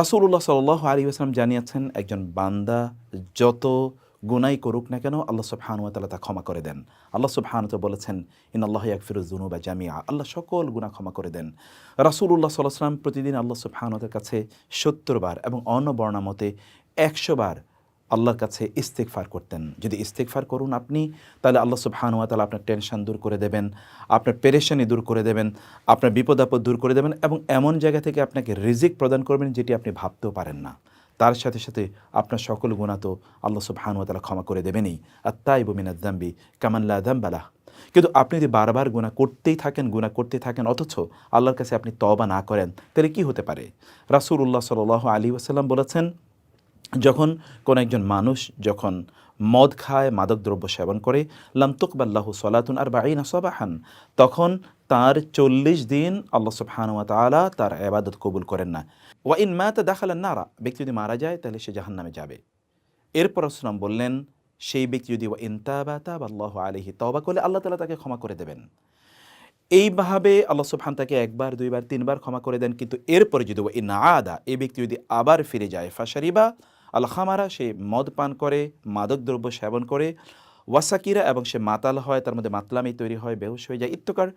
রাসূলুল্লাহ সাল্লাহ আলী আসলাম জানিয়েছেন, একজন বান্দা যত গুনাই করুক না কেন, আল্লাহ সুবহানুয়া তালা তা ক্ষমা করে দেন। আল্লাহ সুবহানুত বলেছেন ইন আল্লাহ ইয়াকফিরুজুনু বা জামিয়া আল্লাহ সকল গুনা ক্ষমা করে দেন। রাসূলুল্লাহ সাল্লাহ সাল্লাম প্রতিদিন আল্লাহ সুবহানুতের কাছে সত্তর বার এবং অন্য বর্ণামতে একশো বার আল্লাহর কাছে ইস্তেকফার করতেন। যদি ইস্তেকফার করুন আপনি, তাহলে আল্লাহ সুবহানুয়া তালা আপনার টেনশন দূর করে দেবেন, আপনার পেরেশানি দূর করে দেবেন, আপনার বিপদ আপদ দূর করে দেবেন এবং এমন জায়গা থেকে আপনাকে রিজিক প্রদান করবেন যেটি আপনি ভাবতেও পারেন না। তার সাথে সাথে আপনার সকল গুণা তো আল্লাহ সুবহানুয়া তালা ক্ষমা করে দেবেনই। আর তাই বমিনাদ দাম্বি কামাল্লা দাম্বালাহ কিন্তু আপনি যদি বারবার গুণা করতেই থাকেন গুণা করতেই থাকেন, অথচ আল্লাহর কাছে আপনি তবা না করেন, তাহলে কি হতে পারে? রাসূলুল্লাহ সাল আলী ওসাল্লাম বলেছেন যখন কোনো একজন মানুষ যখন মদ খায়, মাদকদ্রব্য সেবন করে লামতুকবাল্লাহু সলাতুন আর বাইন সবাহান, তখন তার চল্লিশ দিন আল্লাহ সুবহানুয়া তাআলা তার এবাদত কবুল করেন না। ওয়া ইন মাতা দাখালান নারা, ব্যক্তি যদি মারা যায় তাহলে সে জাহান্নামে যাবে। এরপর আসলাম বললেন, সেই ব্যক্তি যদি ওয়া ইনতাবা তাব আল্লাহ আলহি তবা করলে আল্লাহ তালা তাকে ক্ষমা করে দেবেন। এইভাবে আল্লাহ সুবহান তাকে একবার, দুইবার, তিনবার ক্ষমা করে দেন। কিন্তু এরপরে যদি ওয়া ইন আদা, এই ব্যক্তি যদি আবার ফিরে যায়, ফাশারিবা আল খামারা সে মদ পান করে মাদকদ্রব্য সেবন করে ওয়াসাকিরা এবং সে মাতাল হয়, তার মধ্যে মাতলামি তৈরি হয়, বেহুশ হয়ে যায়। ইত্যকার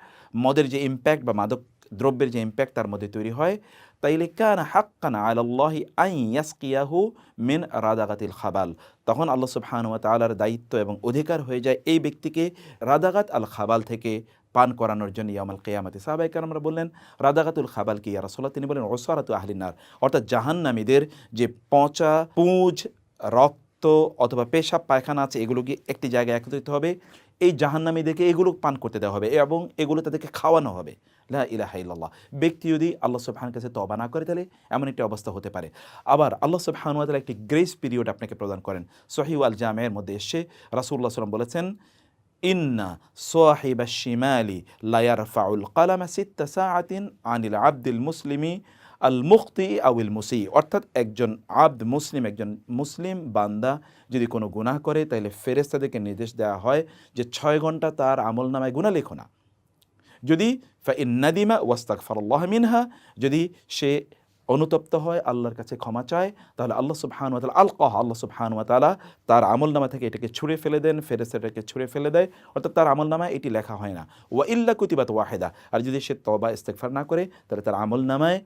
মদের যে ইম্প্যাক্ট বা মাদক দ্রব্যের যে ইম্প্যাক্ট তার মধ্যে তৈরি হয়। তাইলে কান হাক্কানা আলাল্লাহি আই ইয়াসকিয়াহু মিন রাদাগাতিল খাবাল। তখন আল্লাহ সুবহানুয়া তাআলার দায়িত্ব এবং অধিকার হয়ে যায় এই ব্যক্তিকে রাদাগাত আল খাবাল থেকে পান করানোর জন্য ইয়ামাল কেয়ামাতে। সাহাবাই আমরা বললেন, রাদাগাতুল খাবাল কি রাসোল্লাহ তিনি বলেন ওসারাতু আহলিনার অর্থাৎ জাহান্নামীদের যে পচা, পুঁজ, রক্ত অথবা পেশাব, পায়খানা আছে, এগুলোকে একটি জায়গায় একত্রিত হবে। এই জাহান্নামীদেরকে এগুলো পান করতে দেওয়া হবে এবং এগুলো তাদেরকে খাওয়ানো হবে। লা ইলাহা ইল্লাল্লাহ। ব্যক্তি যদি আল্লাহ সুবহান কাছে তবা না করে তাহলে এমন একটি অবস্থা হতে পারে। আবার আল্লাহ সুবহান তাআলা একটি গ্রেস পিরিয়ড আপনাকে প্রদান করেন। সহিউ আল জামের মধ্যে এসে রাসূলুল্লাহ সাল্লাম বলেছেন, ইন্না সোয়াহিবা শিমালি লায়ার ফাউল কালামা সিত্তা সাআতিন আনিল আব্দুল মুসলিমি আল মুক্তি আউল মুসি অর্থাৎ একজন আব্দ মুসলিম, একজন মুসলিম বান্দা যদি কোনো গুনাহ করে, তাহলে ফেরেস্তাদেরকে নির্দেশ দেওয়া হয় যে ছয় ঘণ্টা তার আমল নামায় গুণা লেখো না। যদি ফা ইন্নাদিমা ওয়াস্তাক ফরল্লাহ মিনহা, যদি সে অনুতপ্ত হয়, আল্লাহর কাছে ক্ষমা চায়, তাহলে আল্লাহ সুবহান তালা আল কহ আল্লাহ সুবহান তালা তার আমল নামা থেকে এটাকে ছুঁড়ে ফেলে দেন ফেরেস্তাটাকে ছুঁড়ে ফেলে দেয়, অর্থাৎ তার আমল নামায় এটি লেখা হয় না। ওয়া ইল্লা কুতিবাত ওয়াহেদা, আর যদি সে তবা ইস্তেকফার না করে, তাহলে তার আমল নামায়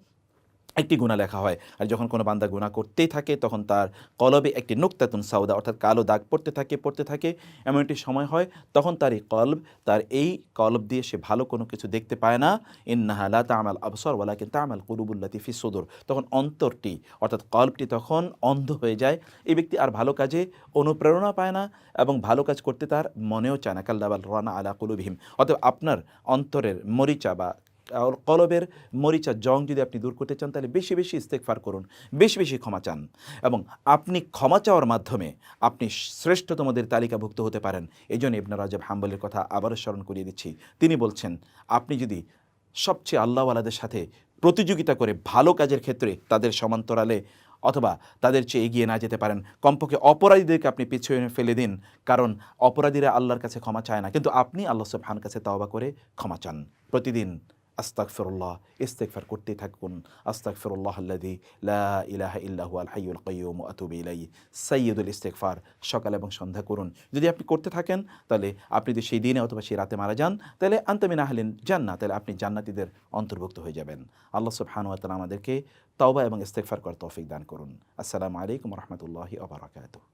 একটি গুণা লেখা হয়। আর যখন কোনো বান্দা গুণা করতেই থাকে, তখন তার কলবে একটি নুক্তাতুন সাউদা অর্থাৎ কালো দাগ পড়তে থাকে পড়তে থাকে। এমন একটি সময় হয়, তখন তার এই কলব, তার এই কলব দিয়ে সে ভালো কোনো কিছু দেখতে পায় না। ইন্নাহা লা তামাল আবসর ওয়ালা কিন্তু তামাল কুরুবুল্লাতি ফি সুদুর। তখন অন্তরটি, অর্থাৎ কলবটি তখন অন্ধ হয়ে যায়। এই ব্যক্তি আর ভালো কাজে অনুপ্রেরণা পায় না এবং ভালো কাজ করতে তার মনেও চায় না। কাল্লাবাল রানা আলা কুলুবিহিম। অতএব আপনার অন্তরের মরিচা বা কলবের মরিচা জং যদি আপনি দূর করতে চান, তাহলে বেশি বেশি ইস্তেকফার করুন, বেশি বেশি ক্ষমা চান এবং আপনি ক্ষমা চাওয়ার মাধ্যমে আপনি শ্রেষ্ঠতমদের তালিকাভুক্ত হতে পারেন। এই জন্য ইবনা রাজব হাম্বলের কথা আবারও স্মরণ করিয়ে দিচ্ছি। তিনি বলছেন, আপনি যদি সবচেয়ে আল্লাহওয়ালাদের সাথে প্রতিযোগিতা করে ভালো কাজের ক্ষেত্রে তাদের সমান্তরালে অথবা তাদের চেয়ে এগিয়ে না যেতে পারেন, কমপক্ষে অপরাধীদেরকে আপনি পিছিয়ে ফেলে দিন, কারণ অপরাধীরা আল্লাহর কাছে ক্ষমা চায় না, কিন্তু আপনি আল্লাহ সুবহান কাছে তওবা করে ক্ষমা চান। প্রতিদিন আস্তাগফিরুল্লাহ, ইস্তেগফার করতেই থাকুন। আস্তাগফিরুল্লাহ আল্লাযী লা ইলাহা ইল্লা হুয়াল হাইয়ুল কাইয়্যুম ওয়া আতুবু ইলাইহি। সাইয়্যিদুল ইস্তেগফার, সকাল এবং সন্ধ্যা করুন। যদি আপনি করতে থাকেন, তাহলে আপনি যদি সেই দিনে অথবা সেই রাতে মারা যান, তাহলে আন্তমিন আহলিন জান্নাত তাহলে আপনি জান্নাতীদের অন্তর্ভুক্ত হয়ে যাবেন। আল্লাহ সুবহানাহু ওয়া আমাদেরকে তওবা এবং ইস্তেগফার করার তৌফিক দান করুন। আসসালামু আলাইকুম রাহমাতুল্লাহি ওয়া বারাকাতুহু।